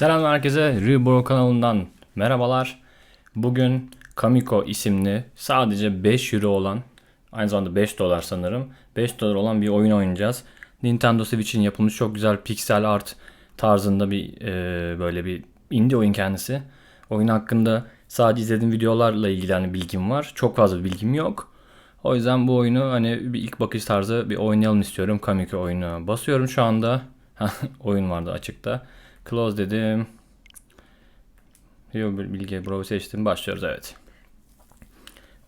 Selam herkese, Rebro kanalından merhabalar. Bugün Kamiko isimli sadece 5 euro olan, aynı zamanda 5 dolar sanırım, 5 dolar olan bir oyun oynayacağız. Nintendo Switch'in yapılmış çok güzel pixel art tarzında bir e, böyle bir indie oyun kendisi. Oyun hakkında sadece izlediğim videolarla ilgili hani bilgim var. Çok fazla bilgim yok. O yüzden bu oyunu hani bir ilk bakış tarzı bir oynayalım istiyorum. Kamiko oyunu basıyorum şu anda. oyun vardı açıkta. Close dedim. Yo bilgi browser seçtim. Başlıyoruz evet.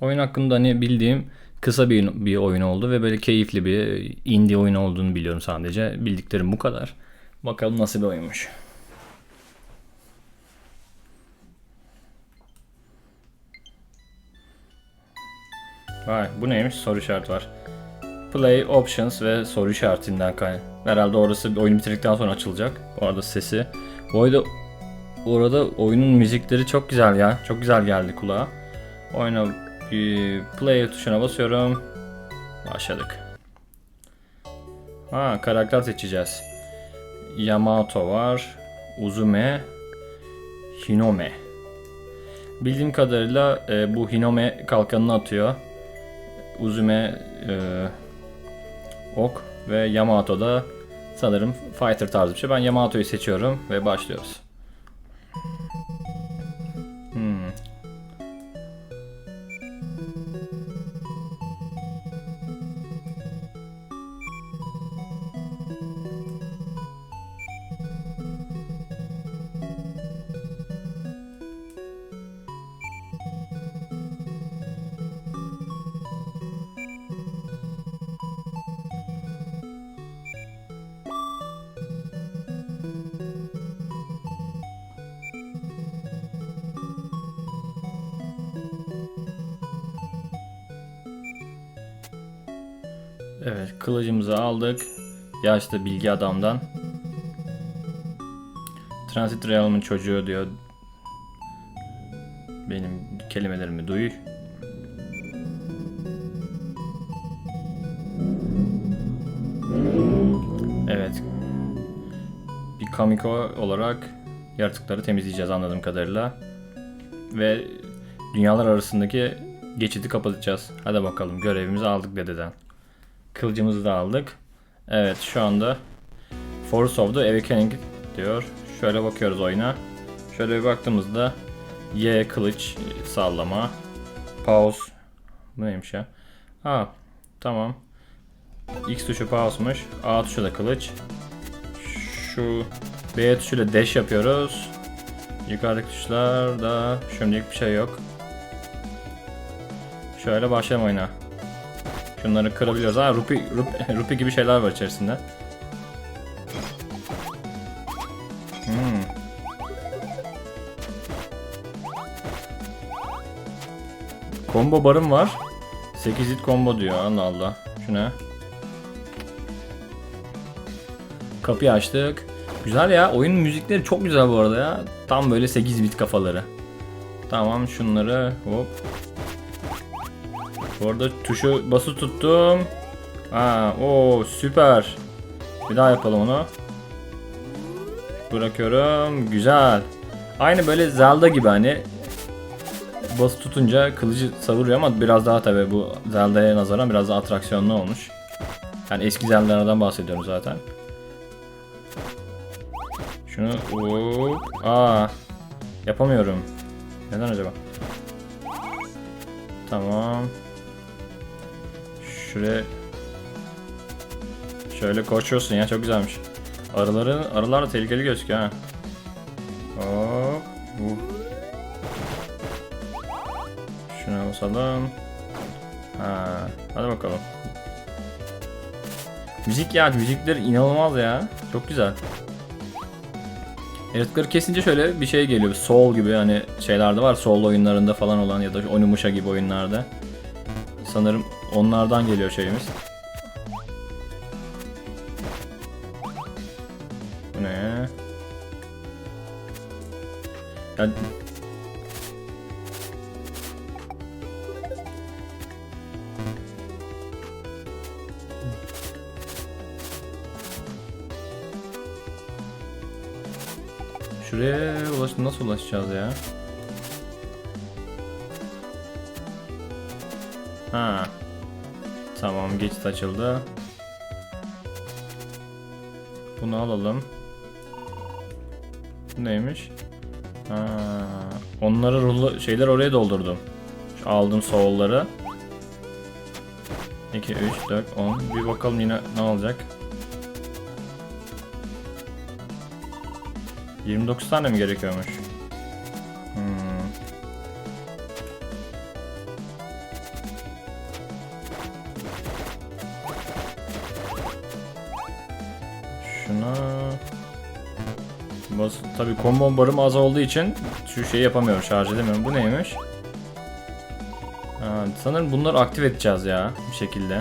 Oyun hakkında hani bildiğim kısa bir, bir oyun oldu ve böyle keyifli bir indie oyun olduğunu biliyorum sadece. Bildiklerim bu kadar. Bakalım nasıl bir oyunmuş. Vay bu neymiş? Soru işareti var. Play Options ve soru işaretinden kaynak. Herhalde orası oyunu bitirdikten sonra açılacak. Bu arada sesi. Bu arada orada oyunun müzikleri çok güzel ya. Çok güzel geldi kulağa. Oyuna play tuşuna basıyorum. Başladık. Ha karakter seçeceğiz. Yamato var. Uzume. Hinome. Bildiğim kadarıyla e, bu Hinome kalkanını atıyor. Uzume e, ok ve Yamato da sanırım fighter tarzı bir şey. Ben Yamato'yu seçiyorum ve başlıyoruz. Evet, kılıcımızı aldık. Yaşlı bilgi adamdan. Transit Realm'ın çocuğu diyor. Benim kelimelerimi duy. Evet. Bir Kamiko olarak yaratıkları temizleyeceğiz anladığım kadarıyla. Ve dünyalar arasındaki geçidi kapatacağız. Hadi bakalım görevimizi aldık dededen. Kılıcımızı da aldık. Evet şu anda Force of the Awakening diyor. Şöyle bakıyoruz oyuna. Şöyle bir baktığımızda Y kılıç sallama. Pause. Bu neymiş ya? Ha tamam. X tuşu pause'muş. A tuşu da kılıç. Şu B tuşuyla dash yapıyoruz. Yukarıdaki tuşlarda şimdilik bir şey yok. Şöyle başlayalım oyuna. Şunları kırabiliyoruz. Ha rupi, rupi, rupi gibi şeyler var içerisinde. Hmm. Combo barım var. 8 hit combo diyor. Allah Allah. Şu ne? Kapıyı açtık. Güzel ya. Oyunun müzikleri çok güzel bu arada ya. Tam böyle 8 bit kafaları. Tamam şunları hop bu arada tuşu bası tuttum. Ha, o süper. Bir daha yapalım onu. Bırakıyorum. Güzel. Aynı böyle Zelda gibi hani bası tutunca kılıcı savuruyor ama biraz daha tabi bu Zelda'ya nazaran biraz daha atraksiyonlu olmuş. Yani eski Zelda'lardan bahsediyorum zaten. Şunu hop. Aa. Yapamıyorum. Neden acaba? Tamam. Şuraya Şöyle koşuyorsun ya çok güzelmiş. Arıların arılar da tehlikeli gözüküyor ha. Hop. Uh. Şuna basalım. Ha, hadi bakalım. Müzik ya müzikler inanılmaz ya. Çok güzel. Yaratıkları kesince şöyle bir şey geliyor. Soul gibi hani şeylerde var. Soul oyunlarında falan olan ya da Onimusha gibi oyunlarda. Sanırım onlardan geliyor şeyimiz. Bu ne? Ya Şuraya ulaş nasıl ulaşacağız ya? Ha. Tamam geçit açıldı. Bunu alalım. Neymiş? Ha. Onları ruhlu şeyler oraya doldurdum. Şu aldığım soğulları. 2, 3, 4, 10. Bir bakalım yine ne olacak. 29 tane mi gerekiyormuş? Bas tabii combo barım az olduğu için şu şeyi yapamıyorum, şarj edemiyorum. Bu neymiş? Ha, sanırım bunları aktif edeceğiz ya bir şekilde.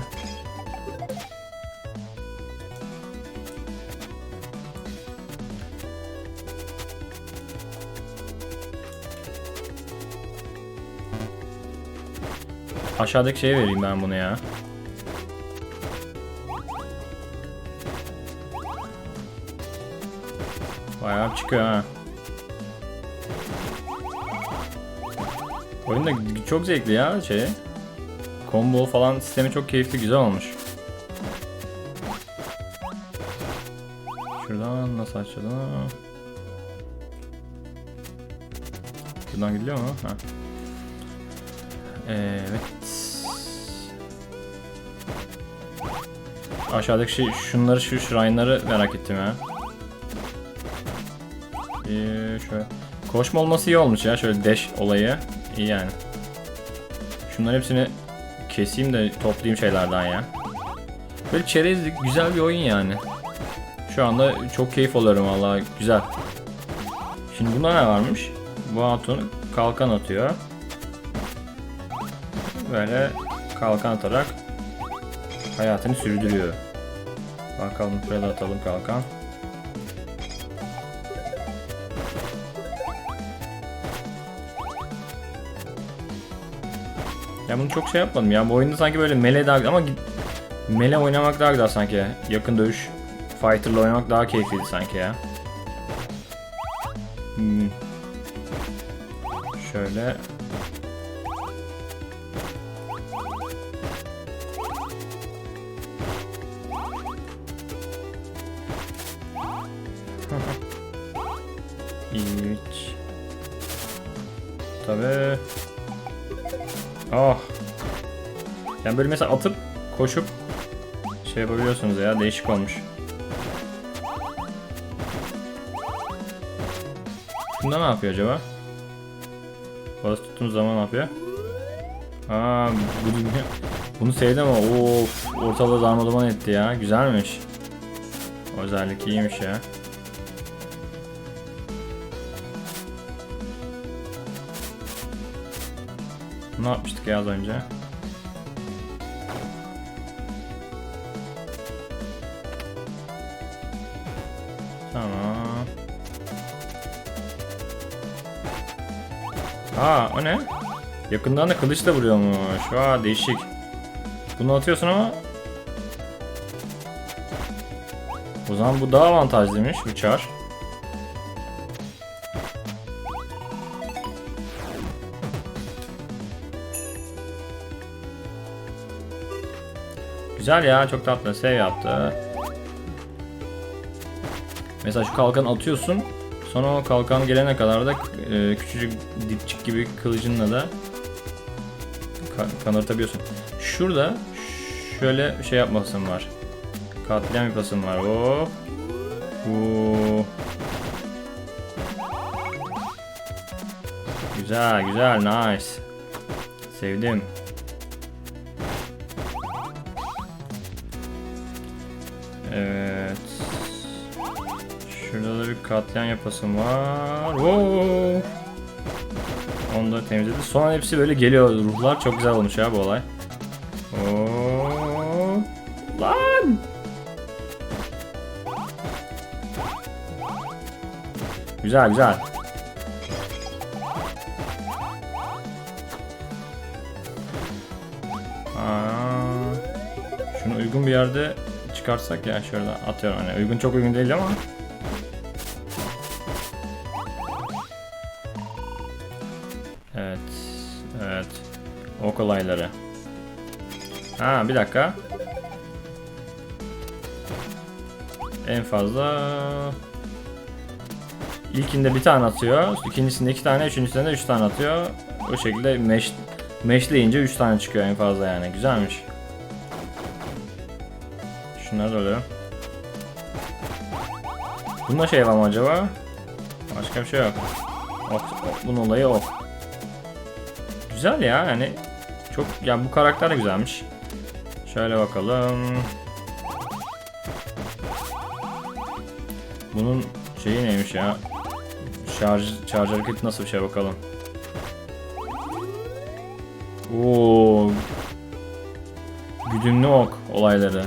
Aşağıdaki şeye vereyim ben bunu ya. Bayağı çıkıyor ha. Oyun da çok zevkli ya şey. Combo falan sistemi çok keyifli güzel olmuş. Şuradan nasıl açacağız ha? Şuradan gidiyor mu? Ha. Evet. Aşağıdaki şey, şunları şu shrine'ları merak ettim ya. Ee, şöyle. Koşma olması iyi olmuş ya şöyle dash olayı. iyi yani. Şunların hepsini keseyim de toplayayım şeylerden ya. Böyle çerezlik güzel bir oyun yani. Şu anda çok keyif alıyorum valla güzel. Şimdi bunda ne varmış? Bu hatun kalkan atıyor. Böyle kalkan atarak hayatını sürdürüyor. Bakalım şöyle atalım kalkan. Ya bunu çok şey yapmadım ya. Bu oyunda sanki böyle melee daha ama melee oynamak daha güzel sanki. Yakın dövüş fighter'la oynamak daha keyifliydi sanki ya. Hmm. Şöyle İç. Tabii. Oh. Yani böyle mesela atıp koşup şey yapabiliyorsunuz ya değişik olmuş. Bunda ne yapıyor acaba? Bas tuttuğumuz zaman ne yapıyor? Aa, bu, bunu sevdim ama of ortalığı darmadağın etti ya. Güzelmiş. O özellik iyiymiş ya. Ne yapmıştık ya az önce? Tamam. Aa o ne? Yakından da kılıçla vuruyormuş. Aa değişik. Bunu atıyorsun ama O zaman bu daha avantajlıymış bu Güzel ya çok tatlı sev yaptı. Mesela şu kalkanı atıyorsun. Sonra o kalkan gelene kadar da e, küçücük dipçik gibi kılıcınla da kan kanırtabiliyorsun. Şurada şöyle şey yapmasın var. Katliam yapasın var. Oh. Oo. Güzel güzel nice. Sevdim. Evet. Şurada da bir katliam yapasım var. Oo. Onu da temizledi. Sonra hepsi böyle geliyor. Ruhlar çok güzel olmuş ya bu olay. Oo. Lan! Güzel güzel. Aa, şunu uygun bir yerde çıkarsak ya şurada atıyorum. Hani uygun çok uygun değil ama. Evet evet. O kolayları Ha bir dakika. En fazla İlkinde bir tane atıyor ikincisinde iki tane üçüncüsünde üç tane atıyor. O şekilde mesh Meşleyince 3 tane çıkıyor en fazla yani. Güzelmiş. Şunlar oluyor. Bunda şey var mı acaba? Başka bir şey yok. Ok, ok, bunun olayı ok. Güzel ya yani. Çok ya bu karakter de güzelmiş. Şöyle bakalım. Bunun şeyi neymiş ya? Şarj, şarj hareketi nasıl bir şey bakalım. Oo. Güdümlü ok olayları.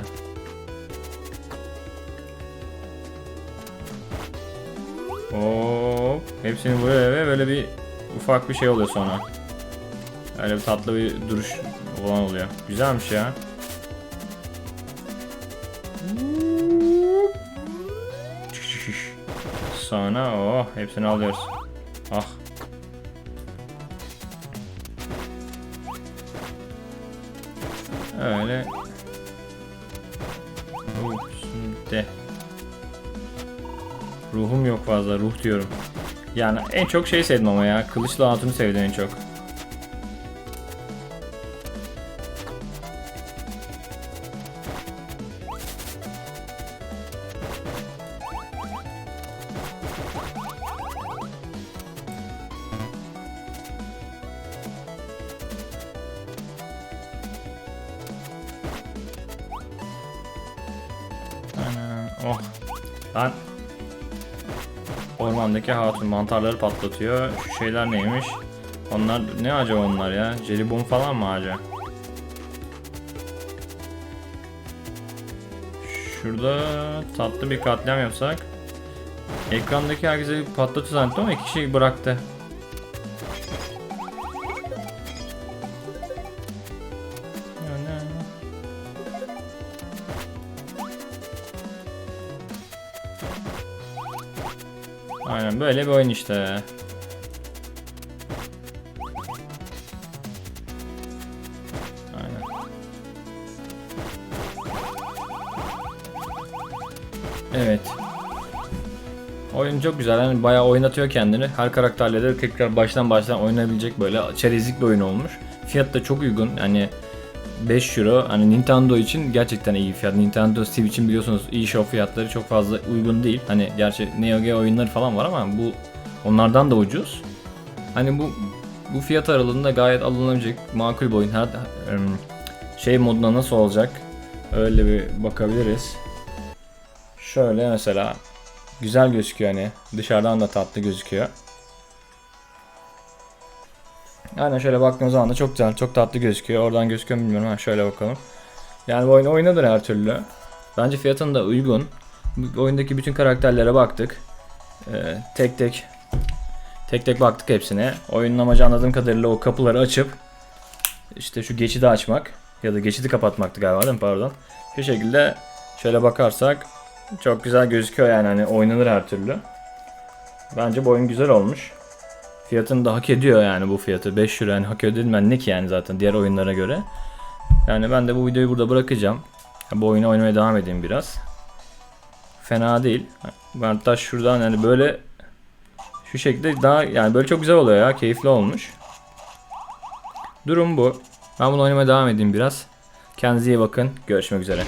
Hepsini buraya ve böyle bir ufak bir şey oluyor sonra. Öyle bir tatlı bir duruş olan oluyor. Güzelmiş ya. Sonra oh hepsini alıyoruz. Ah. Öyle. Ups, de. Ruhum yok fazla ruh diyorum. Yani en çok şey sevdim ama ya. Kılıçlı Hatun'u sevdim en çok. Ormandaki hatun mantarları patlatıyor. Şu şeyler neymiş? Onlar ne acaba onlar ya? Jelibon falan mı acaba? Şurada tatlı bir katliam yapsak. Ekrandaki herkese bir patlatıyor zannettim ama iki kişi bıraktı. Aynen böyle bir oyun işte. Aynen. Evet. Oyun çok güzel. Yani bayağı oynatıyor kendini. Her karakterle de tekrar baştan baştan oynayabilecek böyle çerezlik bir oyun olmuş. Fiyat da çok uygun. Yani 5 euro hani Nintendo için gerçekten iyi fiyat. Nintendo için biliyorsunuz eShop fiyatları çok fazla uygun değil. Hani gerçi Neo Geo oyunları falan var ama bu onlardan da ucuz. Hani bu bu fiyat aralığında gayet alınabilecek makul bir oyun. Her şey moduna nasıl olacak? Öyle bir bakabiliriz. Şöyle mesela güzel gözüküyor hani dışarıdan da tatlı gözüküyor. Aynen şöyle baktığımız zaman da çok güzel, çok tatlı gözüküyor. Oradan gözüküyor mu bilmiyorum. Ha şöyle bakalım. Yani bu oyun oynadır her türlü. Bence fiyatın da uygun. Bu oyundaki bütün karakterlere baktık. Ee, tek tek tek tek baktık hepsine. Oyunun amacı anladığım kadarıyla o kapıları açıp işte şu geçidi açmak ya da geçidi kapatmaktı galiba değil mi? Pardon. Şu şekilde şöyle bakarsak çok güzel gözüküyor yani hani oynanır her türlü. Bence bu oyun güzel olmuş. Fiyatını da hak ediyor yani bu fiyatı. 5 euro yani hak ediyor ben ne ki yani zaten diğer oyunlara göre. Yani ben de bu videoyu burada bırakacağım. Bu oyunu oynamaya devam edeyim biraz. Fena değil. Ben hatta şuradan yani böyle şu şekilde daha yani böyle çok güzel oluyor ya. Keyifli olmuş. Durum bu. Ben bunu oynamaya devam edeyim biraz. Kendinize iyi bakın. Görüşmek üzere.